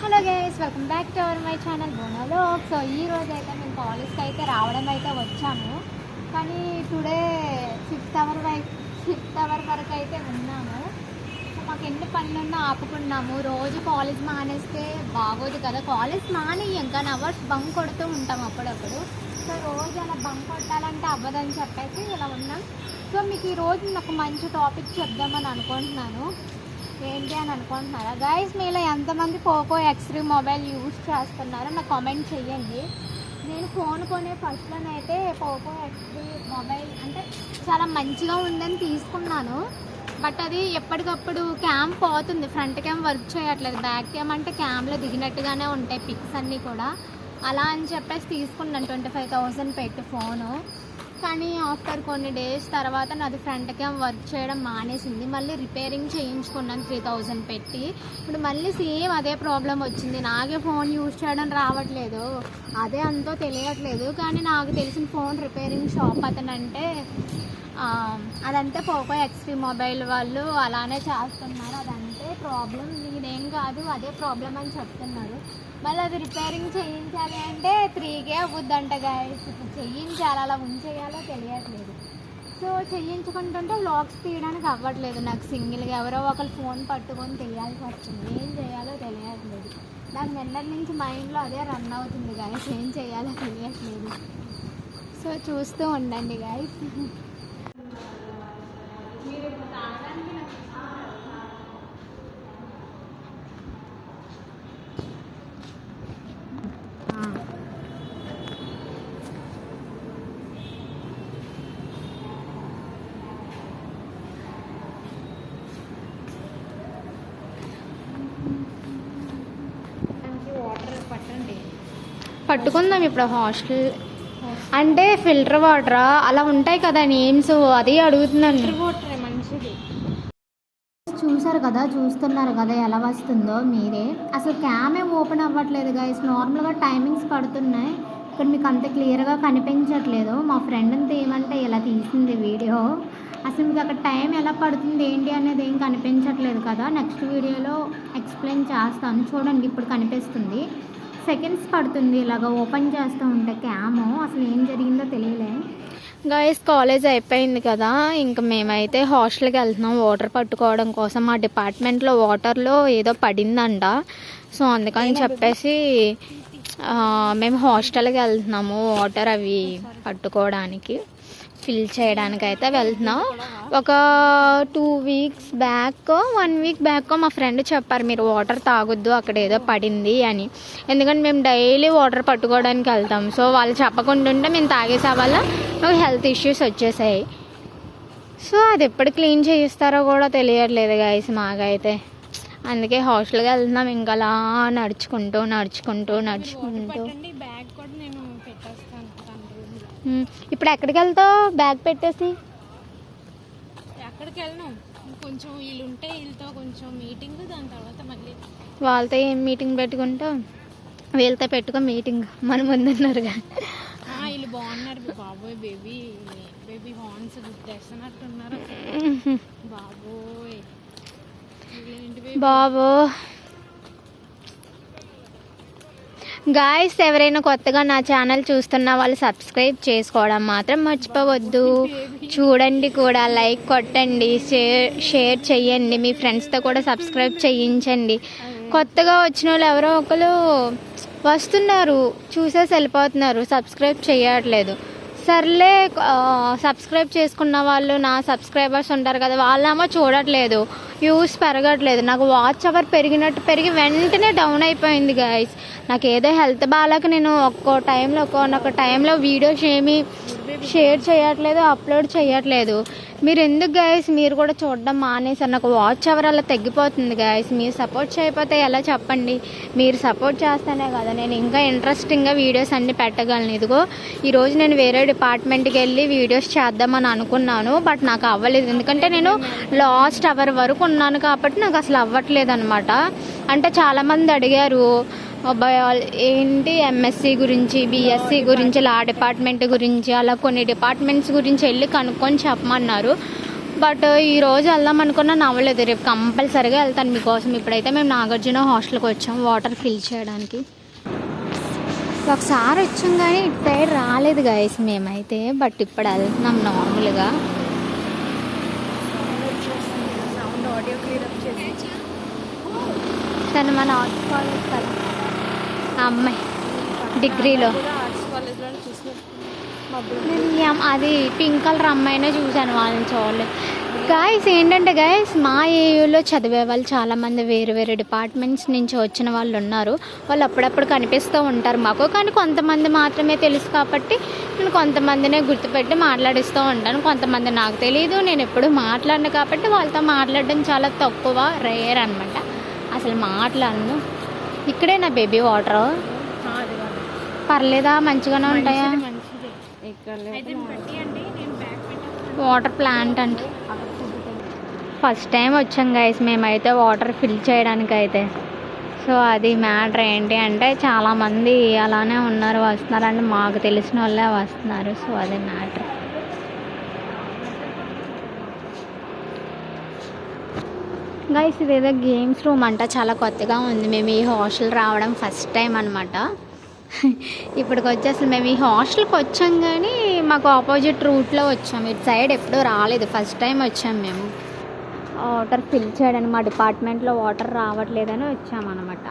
Hello guys welcome back to our my channel బోనాలో so ఈ రోజు అయితే మేము కాలేజ్కి అయితే రావడం అయితే వచ్చాము. కానీ today fifth hour why fifth hour వరకు అయితే ఉన్నాము. సో మాకు ఎన్ని పనులున్నా ఆపుకున్నాము. రోజు కాలేజ్ మానేస్తే బాగోదు కదా. కాలేజ్ మానేయం కానీ అవర్స్ బంక్ కొడుతూ ఉంటాం అప్పుడప్పుడు. సో రోజు అలా బంక్ కొట్టాలంటే అవ్వదని చెప్పేసి ఇలా ఉన్నాం. సో మీకు ఈరోజు నాకు మంచి టాపిక్ చెప్దామని అనుకుంటున్నాను. ఏంటి అని అనుకుంటున్నారా? గైస్ మీలో ఎంతమంది పోకో ఎక్స్రీ మొబైల్ యూజ్ చేస్తున్నారో నాకు కామెంట్ చేయండి నేను ఫోన్ కొనే ఫస్ట్లోనైతే పోకో ఎక్స్రీ మొబైల్ అంటే చాలా మంచిగా ఉందని తీసుకున్నాను. బట్ అది ఎప్పటికప్పుడు క్యామ్ పోతుంది. ఫ్రంట్ క్యామ్ వర్క్ చేయట్లేదు. బ్యాక్ క్యామ్ అంటే క్యామ్లో దిగినట్టుగానే ఉంటాయి పిక్స్ అన్నీ కూడా. అలా అని చెప్పేసి తీసుకున్నాను. ట్వంటీ ఫైవ్ థౌజండ్ పెట్టి ఫోను కానీ ఆఫ్టర్ కొన్ని డేస్ తర్వాత నాది ఫ్రంట్ క్యామ్ వర్క్ చేయడం మానేసింది. మళ్ళీ రిపేరింగ్ చేయించుకున్నాను త్రీ థౌజండ్ పెట్టి. ఇప్పుడు మళ్ళీ సేమ్ అదే ప్రాబ్లం వచ్చింది. నాకే ఫోన్ యూజ్ చేయడం రావట్లేదు. అదే అంతో తెలియట్లేదు. కానీ నాకు తెలిసిన ఫోన్ రిపేరింగ్ షాప్ అతను అంటే ఆ, పోకో ఎక్స్ట్రీ మొబైల్ వాళ్ళు అలానే చేస్తున్నారు. అదంతా ప్రాబ్లం నేనేం కాదు అదే ప్రాబ్లం అని చెప్తున్నారు. మళ్ళీ అది రిపేరింగ్ చేయించాలి అంటే త్రీకే అవ్వద్దంట గాయస్ ఇప్పుడు చేయించాలి అలా ఉంచేయాలో తెలియట్లేదు. సో చేయించుకుంటుంటే వ్లాగ్స్ తీయడానికి అవ్వట్లేదు నాకు సింగిల్గా ఎవరో ఒకరు ఫోన్ పట్టుకొని తీయాల్సి వస్తుంది. ఏం చేయాలో తెలియట్లేదు. నాకు నిన్నటి నుంచి మైండ్లో అదే రన్ అవుతుంది గాయస్ ఏం చేయాలో తెలియట్లేదు. సో చూస్తూ ఉండండి గాయస్ వాటర్ పట్టుకుందాం ఇప్పుడు హాస్టల్. అంటే ఫిల్టర్ వాటరా? అలా ఉంటాయి కదా నేమ్స్ అది అడుగుతున్నాను. వాటర్ మంచిది. చూసారు కదా చూస్తున్నారు కదా ఎలా వస్తుందో మీరే. అసలు క్యామే ఓపెన్ అవ్వట్లేదు గైస్ నార్మల్గా టైమింగ్స్ పడుతున్నాయి. ఇక్కడ మీకు అంత క్లియర్గా కనిపించట్లేదు. మా ఫ్రెండ్ అంతా ఏమంటే ఇలా తీసింది వీడియో. అసలు మీకు అక్కడ టైం ఎలా పడుతుంది ఏంటి అనేది ఏం కనిపించట్లేదు కదా. నెక్స్ట్ వీడియోలో ఎక్స్ప్లెయిన్ చేస్తాను. చూడండి ఇప్పుడు కనిపిస్తుంది. సెకండ్స్ పడుతుంది. ఇలాగ ఓపెన్ చేస్తూ ఉంటే క్యాము అసలు ఏం జరిగిందో తెలియలే. గైస్ కాలేజ్ అయిపోయింది కదా. ఇంకా మేమైతే హాస్టల్కి వెళ్తున్నాం. వాటర్ పట్టుకోవడం కోసం. మా డిపార్ట్మెంట్లో వాటర్లో ఏదో పడిందంట. సో అందుకని చెప్పేసి మేము హాస్టల్కి వెళ్తున్నాము వాటర్ అవి పట్టుకోవడానికి. ఫిల్ చేయడానికి అయితే వెళ్తున్నాం. ఒక two weeks back one week back మా ఫ్రెండ్ చెప్పారు మీరు వాటర్ తాగొద్దు అక్కడ ఏదో పడింది అని. ఎందుకంటే మేము డైలీ వాటర్ పట్టుకోవడానికి వెళ్తాం. సో వాళ్ళు చెప్పకుండా ఉంటే మేము తాగేసే వల్ల మాకు హెల్త్ ఇష్యూస్ వచ్చేసాయి. సో అది ఎప్పుడు క్లీన్ చేయిస్తారో కూడా తెలియట్లేదు గాయస్ మాకైతే. అందుకే హాస్టల్కి వెళ్తున్నాం. ఇంకా అలా నడుచుకుంటూ నడుచుకుంటూ నడుచుకుంటూ పట్టండి బ్యాగ్ కూడా నేను పెట్టేస్తాను తన రూమ్లో ఉమ్, ఇప్పుడు ఎక్కడికి వెళ్తావు? బ్యాగ్ పెట్టేసి. ఎక్కడికి వెళ్ళను. కొంచెం వీళ్ళు ఉంటే వీళ్ళతో కొంచెం మీటింగ్ దాని తర్వాత మళ్ళీ. వాళ్ళతో ఏం మీటింగ్ పెట్టుకుంటావు? వీళ్ళతో పెట్టుకో మీటింగ్ మన ముందున్నారుగా వీళ్ళు బాగున్నారు బాబోయ్ బేబీ. బేబీ హార్న్స్ గుర్తేస్తున్నట్టున్నారు బాబోయ్? బాబు. గాయస్ ఎవరైనా కొత్తగా నా ఛానల్ చూస్తున్న వాళ్ళు సబ్స్క్రైబ్ చేసుకోవడం మాత్రం మర్చిపోవద్దు. చూడండి కూడా లైక్ కొట్టండి షేర్ షేర్ చేయండి మీ ఫ్రెండ్స్తో కూడా సబ్స్క్రైబ్ చేయించండి. కొత్తగా వచ్చిన వాళ్ళు ఎవరో ఒకరు వస్తున్నారు చూసేసి వెళ్ళిపోతున్నారు సబ్స్క్రైబ్ చేయట్లేదు. సర్లే సబ్స్క్రైబ్ చేసుకున్న వాళ్ళు నా సబ్స్క్రైబర్స్ ఉంటారు కదా వాళ్ళేమో చూడట్లేదు. వ్యూస్ పెరగట్లేదు. నాకు వాచ్ అవర్ పెరిగినట్టు పెరిగి వెంటనే డౌన్ అయిపోయింది గైస్ నాకు ఏదో హెల్త్ బాగాలేక నేను ఒక్కో టైంలో ఒక్కొక్క టైంలో వీడియోస్ ఏమి షేర్ చేయట్లేదు అప్లోడ్ చేయట్లేదు. మీరు ఎందుకు గైస్ మీరు కూడా చూడడం మానేసారు నాకు వాచ్ అవర్ అలా తగ్గిపోతుంది గైస్ మీరు సపోర్ట్ చేయకపోతే ఎలా చెప్పండి? మీరు సపోర్ట్ చేస్తేనే కదా నేను ఇంకా ఇంట్రెస్టింగ్గా వీడియోస్ అన్ని పెట్టగలను. ఇదిగో ఈరోజు నేను వేరే డిపార్ట్మెంట్కి వెళ్ళి వీడియోస్ చేద్దామని అనుకున్నాను బట్ నాకు అవ్వలేదు. ఎందుకంటే నేను లాస్ట్ అవర్ వరకు ఉన్నాను కాబట్టి నాకు అసలు అవ్వట్లేదు అనమాట అంటే చాలామంది అడిగారు బయాల్ ఏంటి ఎంఎస్సి గురించి బీఎస్సీ గురించి లా డిపార్ట్మెంట్ గురించి అలా కొన్ని డిపార్ట్మెంట్స్ గురించి వెళ్ళి కనుక్కొని చెప్పమన్నారు. బట్ ఈ రోజు వెళ్దాం అనుకున్నా నవ్వలేదు. రేపు కంపల్సరీగా వెళ్తాను మీకోసం. ఇప్పుడైతే మేము నాగార్జున హాస్టల్కి వచ్చాం వాటర్ ఫిల్ చేయడానికి. ఒకసారి వచ్చాం కానీ ఇటు సైడ్ రాలేదు గైస్ మేమైతే. బట్ ఇప్పుడు వెళ్తున్నాం నార్మల్గా. తను మన ఆర్ట్స్ కాలేజ్ కదా ఆ అమ్మాయి డిగ్రీలో. ఆర్ట్స్ కాలేజ్లో నేను అది పింక్ కలర్ అమ్మాయినే చూశాను వాళ్ళని చూడలేదు గాయస్ ఏంటంటే గాయస్ మా ఏయూలో చదివే వాళ్ళు చాలామంది వేరు వేరే డిపార్ట్మెంట్స్ నుంచి వచ్చిన వాళ్ళు ఉన్నారు. వాళ్ళు అప్పుడప్పుడు కనిపిస్తూ ఉంటారు మాకు. కానీ కొంతమంది మాత్రమే తెలుసు కాబట్టి నేను కొంతమందినే గుర్తుపెట్టి మాట్లాడిస్తూ ఉంటాను. కొంతమంది నాకు తెలియదు నేను ఎప్పుడు మాట్లాడను కాబట్టి వాళ్ళతో మాట్లాడడం చాలా తక్కువ రేర్ అనమాట అసలు మాట్లాడను. ఇక్కడే నా బేబీ వాటర్. పర్లేదా? మంచిగానే ఉంటాయా? అండి వాటర్ ప్లాంట్ అంటే. ఫస్ట్ టైం వచ్చాం గైస్ మేమైతే వాటర్ ఫిల్ చేయడానికి అయితే సో అది మ్యాటర్ ఏంటి అంటే చాలామంది అలానే ఉన్నారు వస్తున్నారు. అంటే మాకు తెలిసిన వాళ్ళే వస్తున్నారు. సో అదే మ్యాటర్. గైస్ ఇదేదో గేమ్స్ రూమ్ అంట. చాలా కొత్తగా ఉంది. మేము ఈ హాస్టల్ రావడం ఫస్ట్ టైం అనమాట ఇప్పటికి వచ్చి అసలు మేము ఈ హాస్టల్కి వచ్చాం కానీ మాకు ఆపోజిట్ రూట్లో వచ్చాం. ఇటు సైడ్ ఎప్పుడూ రాలేదు. ఫస్ట్ టైం వచ్చాం మేము. వాటర్ ఫిల్ చేయడానికి మా డిపార్ట్మెంట్లో వాటర్ రావట్లేదని వచ్చామన్నమాట.